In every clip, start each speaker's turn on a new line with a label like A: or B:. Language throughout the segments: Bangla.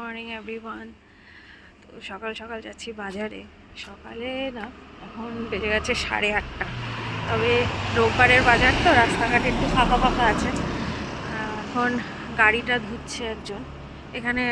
A: মর্নিং এভরিওয়ান তো সকাল সকাল যাচ্ছি বাজারে। সকালে না, এখন বেজে গেছে সাড়ে আটটা। তবে রোববারের বাজার তো, রাস্তাঘাট একটু ফাঁকা ফাঁকা আছে। এখন গাড়িটা ধুচ্ছে একজন। এখানে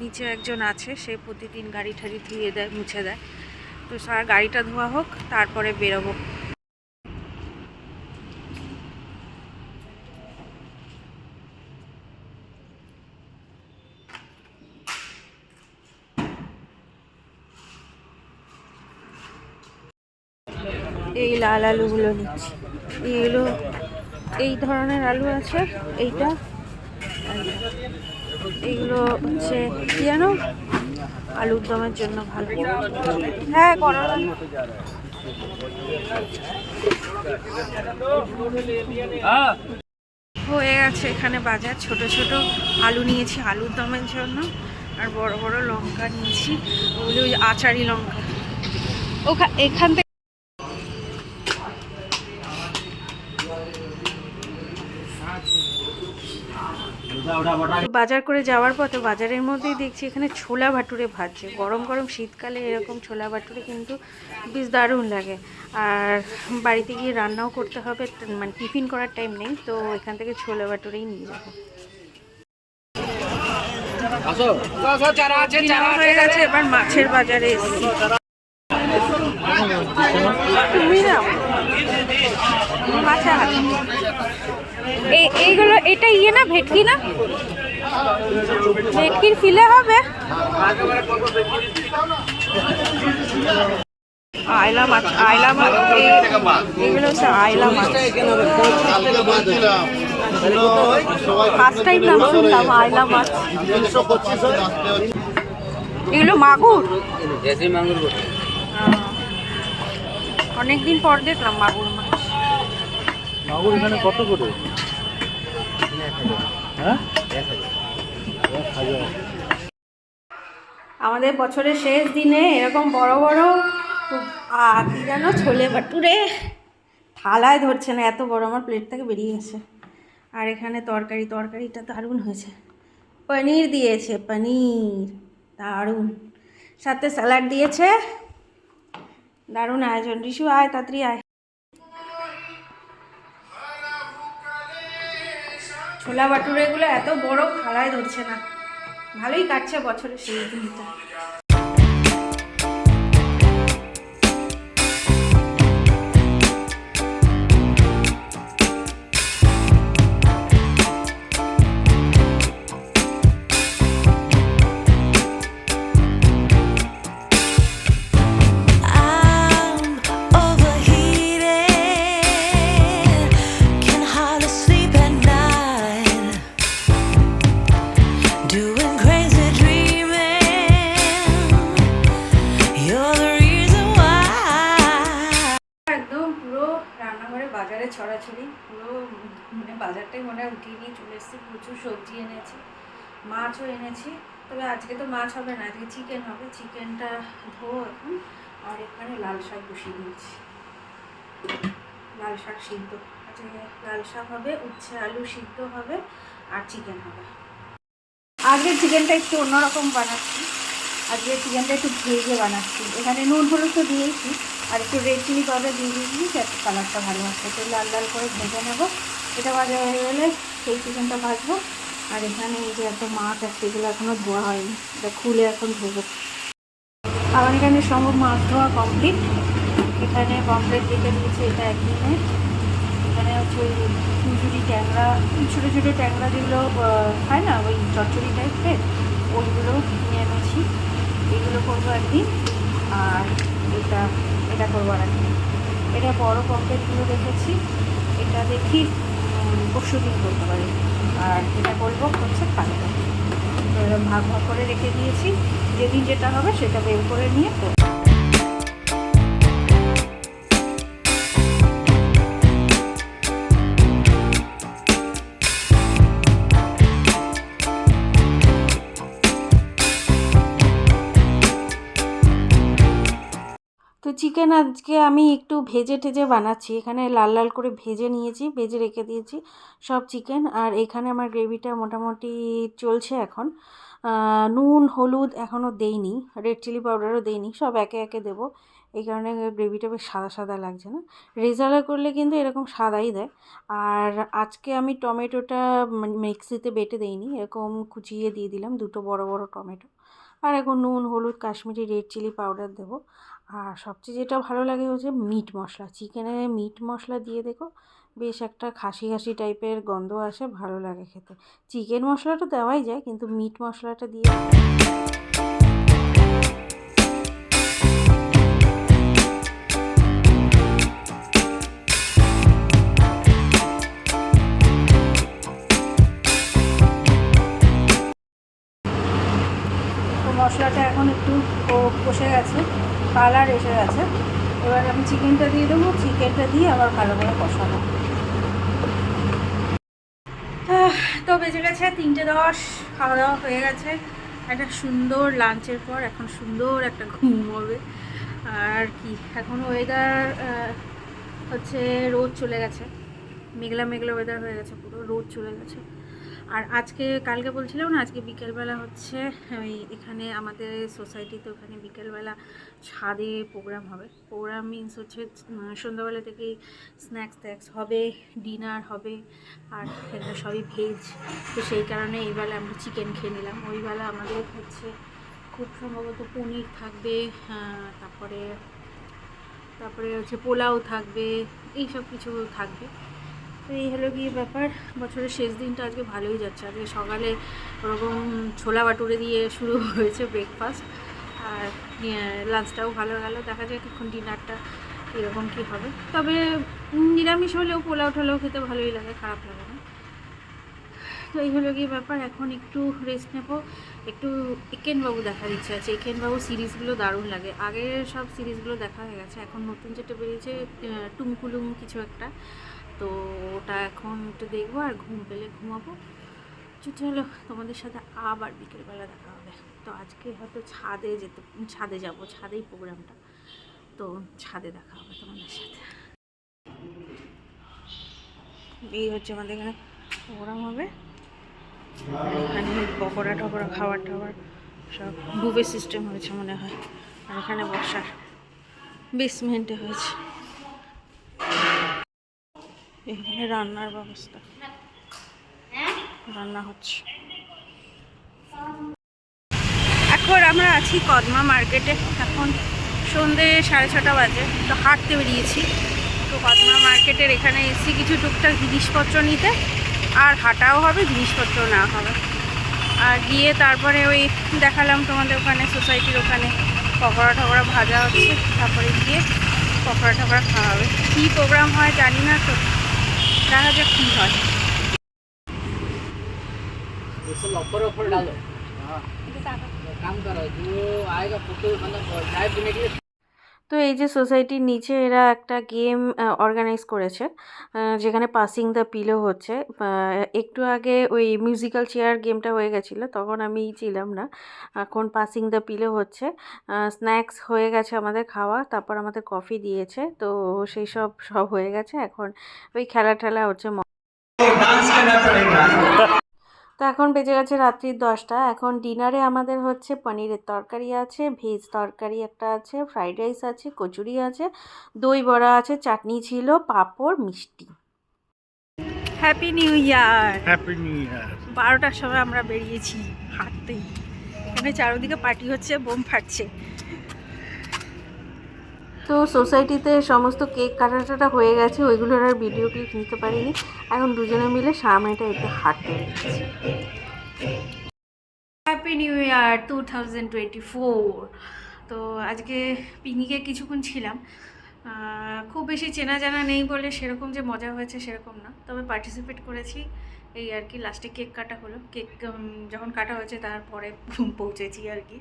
A: নিচে একজন আছে, সে প্রতিদিন গাড়ি ঠাড়ি ধুয়ে দেয়, মুছে দেয়। তো স্যার, গাড়িটা ধোয়া হোক, তারপরে বেরোবো। লাল আলুগুলো নিচ্ছি। এইগুলো এই ধরনের আলু আছে, এইটা। এইগুলো হচ্ছে কি জানো? আলুর দমের জন্য ভালো। হ্যাঁ করলা। হয়ে গেছে এখানে বাজার। ছোট ছোট আলু নিয়েছি আলুর দমের জন্য, আর বড় বড় লঙ্কা নিয়েছি। ওগুলো ওই আচারি লঙ্কা। ওখা এখান থেকে বাজার করে যাওয়ার পথে বাজারের মধ্যেই দেখছি এখানে ছোলা ভাটুরে ভাজছে। গরম গরম শীতকালে এরকম ছোলা ভাটুরে কিন্তু বেশ দারুণ লাগে। আর বাড়িতে গিয়ে রান্নাও করতে হবে মানে টিফিন করার টাইম নেই তো এখান থেকে ছোলা ভাটুরেই নিয়ে যাব। হয়ে গেছে? এবার মাছের বাজারে এসেছি। তুমি না মাছ এই এইগুলো এটা ইয়ে না ভেটকি না? ভেটকির ফিলে হবে? মাছ মাছ এগুলো হচ্ছে মাছ। ফার্স্ট টাইম নাম শুনলাম আয়লা মাছ। এগুলো মাগুর? অনেকদিন পর দেখলাম মাগুর মাছ।
B: মাগুর এখানে কত করে? হ্যাঁ?
A: আমাদের বছরের শেষ দিনে এরকম বড় বড় কি জানো ছোলে ভাটুরে থালায় ধরছে না, এত বড় আমার প্লেট থেকে বেরিয়ে গেছে। আর এখানে তরকারি, তরকারিটা দারুণ হয়েছে। পনির দিয়েছে, পনির, দারুণ। সাথে স্যালাড দিয়েছে। দারুণ আয়োজন রিশু আয়, তাড়াতাড়ি আয়। ছোলা বাটুরেগুলো এত বড় খালায় ধরছে না। ভালোই কাটছে বছরের শেষ দিনটা। ছড়াছড়ি পুরো মানে বাজারটাই মনে হয় উঠিয়ে নিয়ে চলে এসেছি, প্রচুর সবজি এনেছি, মাছও এনেছি। তবে আজকে তো মাছ হবে না, আজকে চিকেন হবে চিকেনটা ধো এখন আর এখানে লাল শাক বসিয়ে দিয়েছি। লাল শাক সিদ্ধ, আজকে লাল শাক হবে, উচ্ছে আলু সিদ্ধ হবে আর চিকেন হবে। আজকে চিকেনটা একটু অন্যরকম বানাচ্ছি, আজকে চিকেনটা একটু ভেজে বানাচ্ছি। এখানে নুন হলুদ তো দিয়েছি আর একটু রেড চিলি পাউডার দিয়ে দিয়েছি, যাতে কালারটা ভালো আসছে তো লাল লাল করে ভেজে নেব। এটা ভাজা হয়ে গেলে সেই চিকেনটা ভাজবো। আর এখানে এই যে এত মাছ আছে, এগুলো এখনও ধোয়া হয়নি। এটা খুলে এখন ধোবো। আমার এখানে সম্ভব মাছ ধোয়া কমপ্লিট এখানে কমপ্লিট রেখে দিয়েছি এটা একদিনে এখানে হচ্ছে ওই কুচুরি ট্যাংরা ছোটো ছোটো ট্যাংরা যেগুলো খায় না, ওই চচ্চড়ি টাইপের ওইগুলো কিনে এনেছি। এগুলো করব একদিন। আর এটা এটা করব আর কি। এটা বড়ো পকেটগুলো দেখেছি, এটা দেখি পরশু দিন করতে পারি। আর এটা করব হচ্ছে কালকে তো ভাগ ভাগ করে রেখে দিয়েছি, যেদিন যেটা হবে সেটা বের করে নিয়ে করব চিকেন আজকে আমি একটু ভেজে টেজে বানাচ্ছি। এখানে লাল লাল করে ভেজে নিয়েছি, ভেজে রেখে দিয়েছি সব চিকেন আর এখানে আমার গ্রেভিটা মোটামুটি চলছে এখন। নুন, হলুদ এখনও দেইনি রেড চিলি পাউডারও দেইনি, সব একে একে দেবো। এই কারণে গ্রেভিটা বেশ সাদা সাদা লাগছে না। রেজালা করলে কিন্তু এরকম সাদাই দেয়। আর আজকে আমি টমেটোটা মানে মিক্সিতে বেটে দেইনি, এরকম কুচিয়ে দিয়ে দিলাম দুটো বড় বড় টমেটো। আর এখন নুন, হলুদ, কাশ্মীরি রেড চিলি পাউডার দেবো। আর সবচেয়ে যেটা ভালো লাগে হচ্ছে মিট মশলা। চিকেনে মিট মশলা দিয়ে দেখো, বেশ একটা খাসি খাসি টাইপের গন্ধ আসে, ভালো লাগে খেতে। চিকেন মশলাটা দেওয়াই যায়, কিন্তু মিট মশলাটা দিয়ে এবার আমি চিকেনটা দিয়ে দেবো, চিকেনটা দিয়ে আবার ভালো করে কষাবো। তো বেজে গেছে তিনটে দশ, খাওয়া দাওয়া হয়ে গেছে। একটা সুন্দর লাঞ্চের পর এখন সুন্দর একটা ঘুম হবে। আর কি, এখন ওয়েদার হচ্ছে রোদ চলে গেছে। মেঘলা মেঘলা ওয়েদার হয়ে গেছে পুরো, রোদ চলে গেছে। আর আজকে কালকে বলছিলাম না, আজকে বিকেলবেলা হচ্ছে ওই এখানে আমাদের সোসাইটিতে ওখানে বিকেলবেলা ছাদে প্রোগ্রাম হবে। প্রোগ্রাম মিনস হচ্ছে সন্ধ্যাবেলা থেকেই স্ন্যাক্স ট্যাক্স হবে ডিনার হবে, আর এগুলো সবই ভেজ তো সেই কারণে এইবেলা আমরা চিকেন খেয়ে নিলাম। ওই বেলা আমাদের হচ্ছে খুব সম্ভবত পনির থাকবে তারপরে তারপরে হচ্ছে পোলাও থাকবে এই সব কিছু থাকবে। তো এই হলো গিয়ে ব্যাপার। বছরের শেষ দিনটা আজকে ভালোই যাচ্ছে। আজকে সকালে ওরকম ছোলা বাটুরে দিয়ে শুরু হয়েছে ব্রেকফাস্ট আর লাঞ্চটাও ভালো গেল। দেখা যাক এখন ডিনারটা এরকম কী হবে। তবে নিরামিষ হলেও পোলাও টোলাও খেতে ভালোই লাগে, খারাপ লাগে না। তো এই হলো গিয়ে ব্যাপার। এখন একটু রেস্ট নেব। একটু একেনবাবু দেখার ইচ্ছা আছে। একেনবাবু সিরিজগুলো দারুণ লাগে। আগের সব সিরিজগুলো দেখা হয়ে গেছে। এখন নতুন যেটা বেরিয়েছে টুমকুলুম কিছু একটা। তো ওটা এখন একটু দেখব আর ঘুম পেলে ঘুমাবো। চলো, তোমাদের সাথে আবার বিকেলবেলা দেখা হবে। তো আজকে হয়তো ছাদে যেতে, ছাদে যাব, ছাদেই প্রোগ্রামটা। তো ছাদে দেখা হবে তোমাদের সাথে। এই হচ্ছে আমাদের এখানে প্রোগ্রাম হবে। এখানে পকোড়া টকোড়া, খাবার টাবার সব বুফে সিস্টেম হয়েছে মনে হয়। আর এখানে বসার বেসমেন্টে হয়েছে। এখানে রান্নার ব্যবস্থা। রান্না হচ্ছে। এখন আমরা আছি কদমা মার্কেটে এখন সন্ধে সাড়ে ছটা বাজে, তো হাঁটতে বেরিয়েছি। তো কদমা মার্কেটের এখানে এসছি কিছু টুকটাক জিনিসপত্র নিতে, আর হাঁটাও হবে, জিনিসপত্র না হবে। আর গিয়ে তারপরে ওই দেখালাম তোমাদের ওখানে সোসাইটির ওখানে পকোড়া টকোড়া ভাজা হচ্ছে। তারপরে গিয়ে পকোড়া টকোড়া খাওয়া হবে। কী প্রোগ্রাম হয় জানি না, তো দেখা যাক কী হয়
C: स्पेशल ऑफर ऑफर डालो हाँ काम करो जो आएगा फोटो मतलब ड्राइव देने के लिए
A: তো এই যে সোসাইটির নিচে এরা একটা গেম অর্গানাইজ করেছে যেখানে পাসিং দ্য পিলো হচ্ছে। একটু আগে ওই মিউজিক্যাল চেয়ার গেমটা হয়ে গেছিল, তখন আমি ছিলাম না। এখন পাসিং দ্য পিলো হচ্ছে। স্ন্যাক্স হয়ে গেছে আমাদের খাওয়া, তারপর আমাদের কফি দিয়েছে, তো সেই সব সব হয়ে গেছে। এখন ওই খেলা টেলা হচ্ছে তো এখন বেজে গেছে রাত্রির দশটা। এখন ডিনারে আমাদের হচ্ছে পনিরের তরকারি আছে ভেজ তরকারি একটা আছে ফ্রাইড রাইস আছে কচুরি আছে দই বড়া আছে চাটনি ছিল পাঁপড় মিষ্টি। Happy new year
B: happy new year
A: বারোটার সময় আমরা বেরিয়েছি হাঁটতেই। এখানে চারদিকে পার্টি হচ্ছে বোম ফাটছে। তো সোসাইটিতে সমস্ত কেক কাটাটা হয়ে গেছে, ওইগুলোর আর ভিডিও ক্লিপ নিতে পারিনি। এখন দুজনে মিলে সামনেটা একটু হাঁটতে happy new year two thousand twenty four তো আজকে পিকনিকে কিছুক্ষণ ছিলাম। খুব বেশি চেনা জানা নেই বলে সেরকম যে মজা হয়েছে সেরকম না। তবে পার্টিসিপেট করেছি। এই আর কি লাস্টে কেক কাটা হলো। কেক যখন কাটা হয়েছে তারপরে পৌঁছেছি আর কি।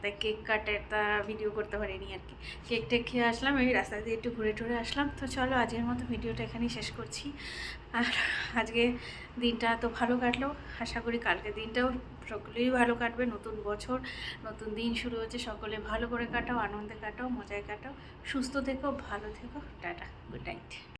A: তাই কেক কাটে তা ভিডিও করতে পারিনি আর কি। কেক টেক খেয়ে আসলাম, এই রাস্তা দিয়ে একটু ঘুরে টুরে আসলাম। তো চলো, আজকের মতো ভিডিওটা এখানেই শেষ করছি। আর আজকে দিনটা তো ভালো কাটলো। আশা করি কালকে দিনটাও সকলেই ভালো কাটবে। নতুন বছর, নতুন দিন শুরু হচ্ছে। সকলে ভালো করে কাটাও, আনন্দে কাটাও, মজায় কাটাও। সুস্থ থেকো, ভালো থেকো। Tata good night